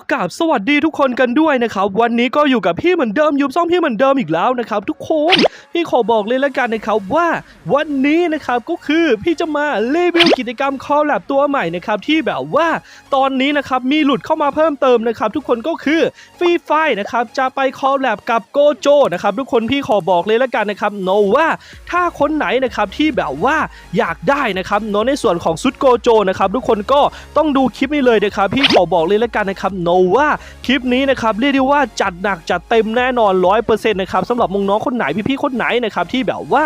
กับสวัสดีทุกคนกันด้วยนะครับวันนี้ก็อยู่กับพี่เหมือนเดิมยู่ซ่องพี่เหมือนเดิมอีกแล้วนะครับทุกคนพี่ขอบอกเลยละกันนะครับว่าวันนี้นะครับก็คือพี่จะมารีวิวกิจกรรมคอลแลบตัวใหม่นะครับที่แบบว่าตอนนี้นะครับมีหลุดเข้ามาเพิ่มเติมนะครับทุกคนก็คือฟรีไฟนะครับจะไปคอลแลบกับโกโจนะครับทุกคนพี่ขอบอกเลยละกันนะครับโนว่าถ้าคนไหนนะครับที่แบบว่าอยากได้นะครับโนในส่วนของซุดโกโจนะครับทุกคนก็ต้องดูคลิปนี้เลยนะครับพี่ขอบอกเลยละกันนะครับโนนว่าคลิปนี้นะครับเรียกได้ว่าจัดหนักจัดเต็มแน่นอน 100%นะครับสำหรับมงน้องคนไหนพี่ๆคนไหนนะครับที่แบบว่า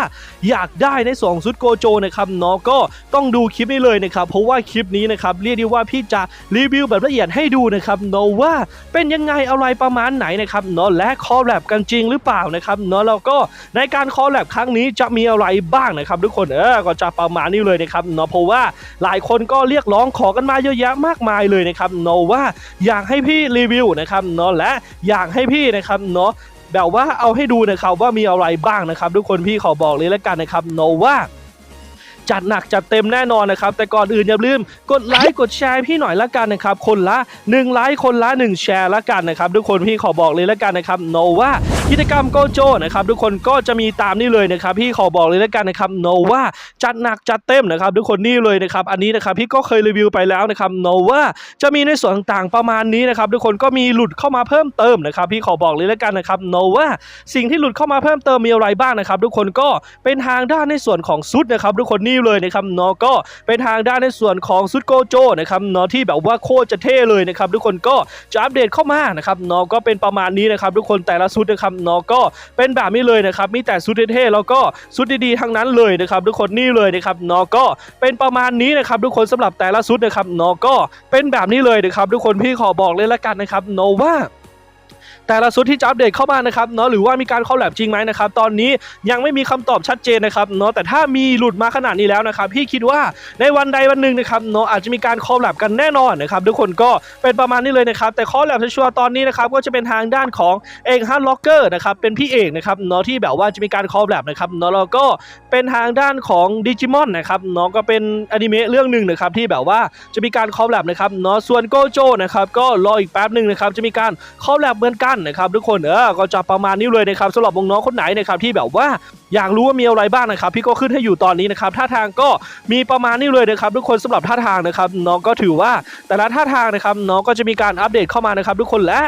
อยากได้ในสองซุดโกโจนะครับเนาะก็ต้องดูคลิปนี้เลยนะครับเพราะว่าคลิปนี้นะครับเรียกได้ว่าพี่จะรีวิวแบบละเอียดให้ดูนะครับโนว่าเป็นยังไงอะไรประมาณไหนนะครับเนาะและคอลแลบกันจริงหรือเปล่านะครับเนาะแล้วก็ในการคอลแลบครั้งนี้จะมีอะไรบ้างนะครับทุกคนเออก็จะประมาณนี้เลยนะครับเนาะเพราะว่าหลายคนก็เรียกร้องขอกันมาเยอะแยะมากมายเลยนะครับเนาะว่าอยากใให้พี่รีวิวนะครับเนาะและอยากให้พี่นะครับเนาะแบบว่าเอาให้ดูนะครับว่ามีอะไรบ้างนะครับ ทุกคนพี่ขอบอกเลยแล้วกันนะครับเนาะว่าจัดหนักจัดเต็มแน่นอนนะครับ แต่ก่อนอื่นอย่าลืมกดไลค์กดแชร์พี่หน่อยละกันนะครับ คนละ1ไลค์คนละ 1 แชร์ละกันนะครับ ทุกคนพี่ขอบอกเลยละกันนะครับโนว่า กิจกรรมโกโจนะครับทุกคนก็จะมีตามนี่เลยนะครับพี่ขอบอกเลยและกันนะครับโนว่าจัดหนักจัดเต็มนะครับทุกคนนี่เลยนะครับอันนี้นะครับพี่ก็เคยรีวิวไปแล้วนะครับโนว่าจะมีในส่วนต่างๆประมาณนี้นะครับทุกคนก็มีหลุดเข้ามาเพิ่มเติมนะครับพี่ขอบอกเลยและกันนะครับโนว่าสิ่งที่หลุดเข้ามาเพิ่มเติมมีอะไรบ้างนะครับทุกคนก็เป็นทางด้านในส่วนของซุดนะครับทุกคนนี่เลยนะครับเนก็เป็นทางด้านในส่วนของซุดโกโจนะครับเนที่แบบว่าโคตรจะเท่เลยนะครับทุกคนก็จะอัปเดตเข้ามานะครับเนาะก็เป็นประมาณนี้นะครับทุกคนแต่ละซุดนะครับเนาะก็เป็นแบบนี้เลยนะครับมีแต่ซุดเท่ๆแล้วก็ซุดดีๆทั้งนั้นเลยนะครับทุกคนนี่เลยนะครับเนาะก็เป็นประมาณนี้นะครับทุกคนสำหรับแต่ละซุดนะครับเนาะก็เป็นแบบนี้เลยนะครับทุกคนพี่ขอบอกเลยละกันนะครับเนาะว่า แต่ละซุดที่จะอัปเดตเข้ามานะครับเนาะหรือว่ามีการคอลแลบจริงไหมนะครับตอนนี้ยังไม่มีคำตอบชัดเจนนะครับเนาะแต่ถ้ามีหลุดมาขนาดนี้แล้วนะครับพี่คิดว่าในวันใดวันหนึ่งนะครับเนาะอาจจะมีการคอลแลบกันแน่นอนนะครับทุกคนก็เป็นประมาณนี้เลยนะครับแต่คอลแลบชัวร์ตอนนี้นะครับก็จะเป็นทางด้านของเอกฮันล็อกเกอร์นะครับเป็นพี่เอกนะครับเนาะที่แบบว่าจะมีการคอลแลบนะครับเนาะแล้วก็เป็นทางด้านของดิจิมอนนะครับเนาะก็เป็นอนิเมะเรื่องหนึ่งนะครับที่แบบว่าจะมีการคอลแลบนะครับเนาะส่วนโกโจนะครับก็รออีกแป๊บหนึ่งนะครับจะมีการคอลแลบเหมือนกันนะครับทุกคนเออก็จะประมาณนี้เลยนะครับสำหรับน้องคนไหนนะครับที่แบบว่าอยากรู้ว่ามีอะไรบ้างนะครับ พี่ก็ขึ้นให้อยู่ตอนนี้นะครับท่าทางก็มีประมาณนี้เลยนะครับ ทุกคนสำหรับท่าทางนะครับ น้องก็ถือว่าแต่ละท่าทางนะครับ น้องก็จะมีการอัปเดตเข้ามานะครับ ทุกคนและ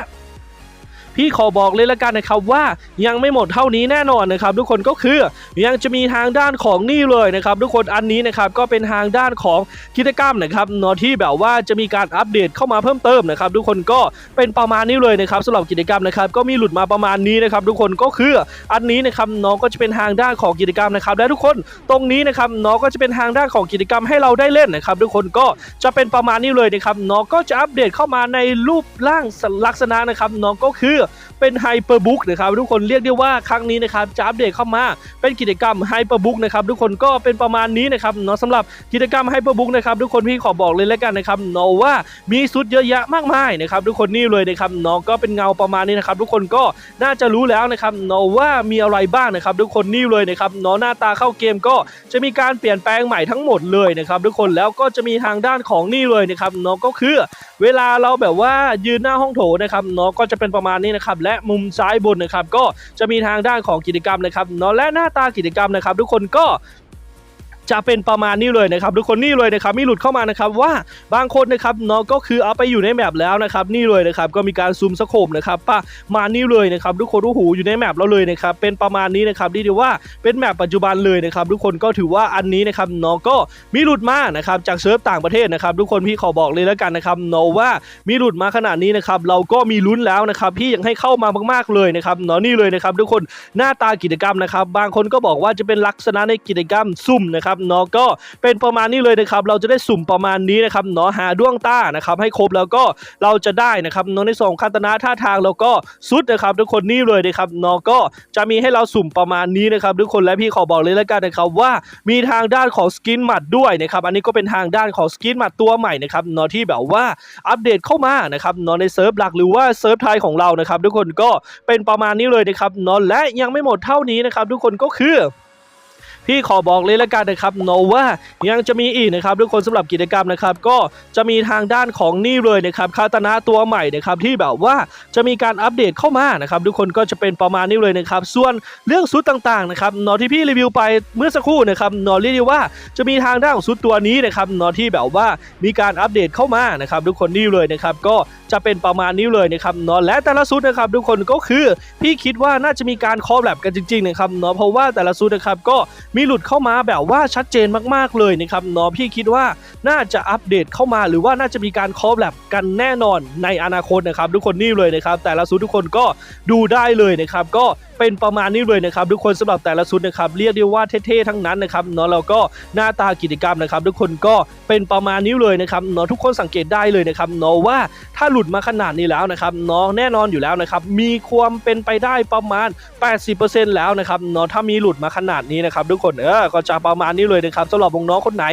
พี่ขอบอกเลยละกันนะครับว่ายังไม่หมดเท่านี้แน่นอนนะครับทุกคนก็คือยังจะมีทางด้านของนี่เลยนะครับทุกคนอันนี้นะครับก็เป็นทางด้านของกิจกรรมนะครับเนาะที่แบบว่าจะมีการอัปเดตเข้ามาเพิ่มเติมนะครับทุกคนก็เป็นประมาณนี้เลยนะครับสำหรับกิจกรรมนะครับก็มีหลุดมาประมาณนี้นะครับทุกคนก็คืออันนี้นะครับน้องก็จะเป็นทางด้านของกิจกรรมนะครับและทุกคนตรงนี้นะครับน้องก็จะเป็นทางด้านของกิจกรรมให้เราได้เล่นนะครับทุกคนก็จะเป็นประมาณนี้เลยนะครับน้องก็จะอัปเดตเข้ามาในรูปร่างลักษณะนะครับน้องก็คือเป็นไฮเปอร์บุ๊กนะครับทุกคนเรียกได้ว่าครั้งนี้นะครับจะอัปเดตเข้ามาเป็นกิจกรรมไฮเปอร์บุ๊กนะครับทุกคนก็เป็นประมาณนี้นะครับเนาะสำหรับกิจกรรมไฮเปอร์บุ๊กนะครับทุกคนพี่ขอบอกเลยแล้วกันนะครับเนาะว่ามีสุดเยอะแยะมากมายนะครับทุกคนนี่เลยนะครับเนาะก็เป็นเงาประมาณนี้นะครับทุกคนก็น่าจะรู้แล้วนะครับเนาะว่ามีอะไรบ้างนะครับทุกคนนี่เลยนะครับเนาะหน้าตาเข้าเกมก็จะมีการเปลี่ยนแปลงใหม่ทั้งหมดเลยนะครับทุกคนแล้วก็จะมีทางด้านของนี่เลยนะครับเนาะก็คือเวลาเราแบบว่ายืนหน้าห้องโถนะครับเนาะก็จะเป็นประมาณนี้นะครับและมุมซ้ายบนนะครับก็จะมีทางด้านของกิจกรรมนะครับเนาะและหน้าตากิจกรรมนะครับ ทุกคนก็ จะเป็นประมาณนี้เลยนะครับทุกคนนี่เลยนะครับมีหลุดเข้ามานะครับว่าบางคนนะครับเนาะก็คือเอาไปอยู่ในแมปแล้วนะครับนี่เลยนะครับก็มีการซูมสโคปนะครับป่ะมานี่เลยนะครับทุกคนโอ้โหอยู่ในแมปแล้วเลยนะครับเป็นประมาณนี้นะครับที่เรียกว่าเป็นแมปปัจจุบันเลยนะครับทุกคนก็ถือว่าอันนี้นะครับเนาะก็มีหลุดมานะครับจากเซิร์ฟต่างประเทศนะครับทุกคนพี่ขอบอกเลยแล้วกันนะครับเนาะว่ามีหลุดมาขนาดนี้นะครับเราก็มีลุ้นแล้วนะครับพี่ยังให้เข้ามามากๆเลยนะครับเนาะนี่เลยนะครับทุกคนหน้าตากิจกรรมนะครับบางคนก็บอกว่าจะเป็นลักษณะในกิจกรรมซุ่มนะครับเนาะก็เป็นประมาณนี้เลยนะครับเราจะได้สุ่มประมาณนี้นะครับเนาะหาดวงตานะครับให้ครบแล้วก็เราจะได้นะครับเนาะในสองคัตนาท่าทางแล้วก็สุดนะครับทุกคนนี่เลยนะครับเนาะก็จะมีให้เราสุ่มประมาณนี้นะครับทุกคนและพี่ขอบอกเลยแล้วกันนะครับว่ามีทางด้านของสกินหมัดด้วยนะครับอันนี้ก็เป็นทางด้านของสกินหมัดตัวใหม่นะครับเนาะที่แบบว่าอัปเดตเข้ามานะครับเนาะในเซิร์ฟหลักหรือว่าเซิร์ฟไทยของเรานะครับทุกคนก็เป็นประมาณนี้เลยนะครับเนาะและยังไม่หมดเท่านี้นะครับทุกคนก็คือ พี่ขอบอกเลยละกันนะครับเนาะว่ายังจะมีอีกนะครับทุกคนสำหรับกิจกรรมนะครับ ก็จะมีทางด้านของนี่เลยนะครับคาตานะตัวใหม่นะครับที่แบบว่าจะมีการอัปเดตเข้ามานะครับทุกคนก็จะเป็นประมาณนี้เลยนะครับ ส่วนเรื่องซุดต่างๆนะครับเนาะที่พี่รีวิวไปเมื่อสักครู่นะครับเนาะเรียกได้ว่าจะมีทางด้านของซุดตัวนี้นะครับเนาะที่แบบว่ามีการอัปเดตเข้ามานะครับทุกคนนี่เลยนะครับก็จะเป็นประมาณนี้เลยนะครับเนาะและแต่ละซุดนะครับทุกคนก็คือพี่คิดว่าน่าจะมีการคอลแลบกันจริงๆนะครับเนาะเพราะว่าแต่ละซุดนะครับก็มีหลุดเข้ามาแบบว่าชัดเจนมากๆเลยนะครับเนาะพี่คิดว่าน่าจะอัปเดตเข้ามาหรือว่าน่าจะมีการคอลแลบกันแน่นอนในอนาคตนะครับทุกคนนี่เลยนะครับแต่ละซุดทุกคนก็ดูได้เลยนะครับก็เป็นประมาณนี้เลยนะครับทุกคนสำหรับแต่ละซุดนะครับเรียกได้ว่าเท่ๆทั้งนั้นนะครับเนาะแล้วก็หน้าตากิจกรรมนะครับ ทุกคนก็เป็นประมาณนี้เลยนะครับเนาะทุกคนสังเกตได้เลยนะครับเนาะว่าถ้าหลุดมาขนาดนี้แล้วนะครับเนาะแน่นอนอยู่แล้วนะครับมีความเป็นไปได้ประมาณ 80%แล้วนะครับเนาะถ้ามีหลุดมาขนาดนี้นะครับทุกคนเออก็จะประมาณนี้เลยนะครับสำหรับวงน้องคนไหน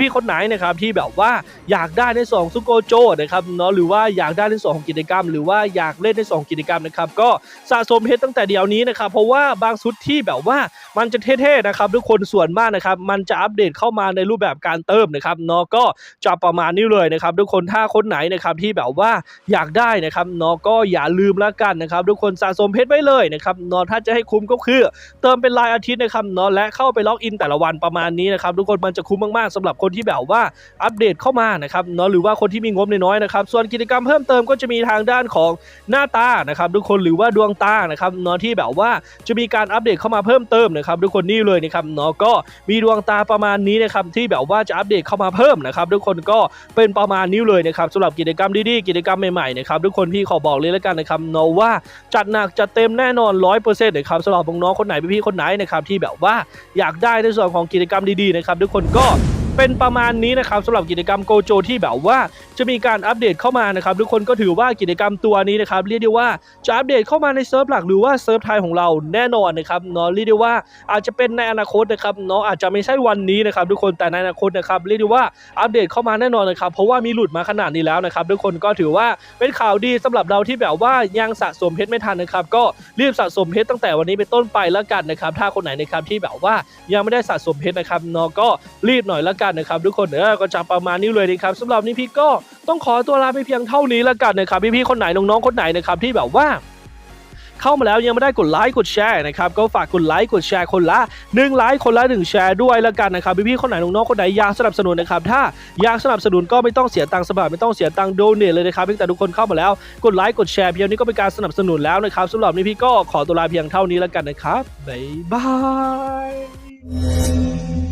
พี่ๆคนไหนนะครับที่แบบว่าอยากได้ในสองซุโกโจนะครับเนาะหรือว่าอยากได้ในสองกิจกรรม หรือว่าอยากเล่นในสองกิจกรรมนะครับก็สะสมเพชรตั้งแต่เดี๋ยวนี้นะครับเพราะว่าบางชุดที่แบบว่ามันจะเท่ๆนะครับทุกคนส่วนมากนะครับมันจะอัปเดตเข้ามาในรูปแบบการเติมนะครับเนาะก็จะประมาณนี้เลยนะครับทุกคนถ้าคนไหนนะครับที่แบบว่าอยากได้นะครับเนาะก็อย่าลืมแล้วกันนะครับทุกคนสะสมเพชรไว้เลยนะครับเนาะถ้าจะให้คุ้มก็คือ เติมเป็นรายอาทิตย์นะครับเนาะและเข้าไปล็อกอินแต่ละวันประมาณนี้นะครับทุกคนมันจะคุ้มมากๆสำหรับคนที่แบบว่าอัปเดตเข้ามานะครับเนาะหรือว่าคนที่มีงบน้อยๆนะครับส่วนกิจกรรมเพิ่มเติมก็จะมีทางด้านของหน้าตานะครับทุกคนหรือว่าดวงตานะครับเนาะที่แบบว่าจะมีการอัปเดตเข้ามาเพิ่มเติมนะครับทุกคนนี่เลยนะครับเนาะก็มีดวงตาประมาณนี้นะครับที่แบบว่าจะอัปเดตเข้ามาเพิ่มนะครับทุกคนก็เป็นประมาณนี้เลยนะครับสำหรับกิจกรรมดีๆกิจกรรมใหม่ๆนะครับทุกคนพี่ขอบอกเลยแล้วกันนะครับเนาะว่าจัดหนักจัดเต็มแน่นอน100%นะครับสำหรับน้องๆคนไหนพี่ๆคนไหนนะครับที่แบบว่าอยากได้ในส่วนของกิจกรรมดีๆนะครับทุกคนก็เป็นประมาณนี้นะครับสำหรับกิจกรรมโกโจที่แบบว่า จะมีการอัปเดตเข้ามานะครับทุกคนก็ถือว่ากิจกรรมตัวนี้นะครับเรียกได้ว่าจะอัปเดตเข้ามาในเซิร์ฟหลักหรือว่าเซิร์ฟไทยของเราแน่นอนนะครับเนาะเรียกได้ว่าอาจจะเป็นในอนาคตนะครับเนาะอาจจะไม่ใช่วันนี้นะครับทุกคนแต่ในอนาคตนะครับเรียกได้ว่าอัปเดตเข้ามาแน่นอนนะครับเพราะว่ามีหลุดมาขนาดนี้แล้วนะครับทุกคนก็ถือว่าเป็นข่าวดีสำหรับเราที่แบบว่ายังสะสมเพชรไม่ทันนะครับก็รีบสะสมเพชรตั้งแต่วันนี้เป็นต้นไปแล้วกันนะครับถ้าคนไหนนะครับที่แบบว่ายังไม่ได้สะสมเพชรนะครับเนาะก็รีบหน่อยแล้วกันนะครับทุกคนเออก็จะประมาณนี้เลยนะครับสำหรับนี้พี่ก็ต้องขอตัวลาไปเพียงเท่านี้แล้วกันนะครับพี่ๆคนไหนน้องๆคนไหนนะครับที่แบบว่าเข้ามาแล้วยังไม่ได้กดไลค์กดแชร์นะครับก็ฝากกดไลค์กดแชร์คนละ1ไลค์คนละ1แชร์ด้วยแล้วกันนะครับพี่ๆคนไหนน้องๆคนไหนอยากสนับสนุนนะครับถ้าอยากสนับสนุนก็ไม่ต้องเสียตังค์สมัครไม่ต้องเสียตังค์โดเนทเลยนะครับเพียงแต่ทุกคนเข้ามาแล้วกดไลค์กดแชร์เพียงนี้ก็เป็นการสนับสนุนแล้วนะครับสำหรับนี้พี่ก็ขอตัวลาเพียงเท่านี้แล้วกันนะครับบ๊ายบาย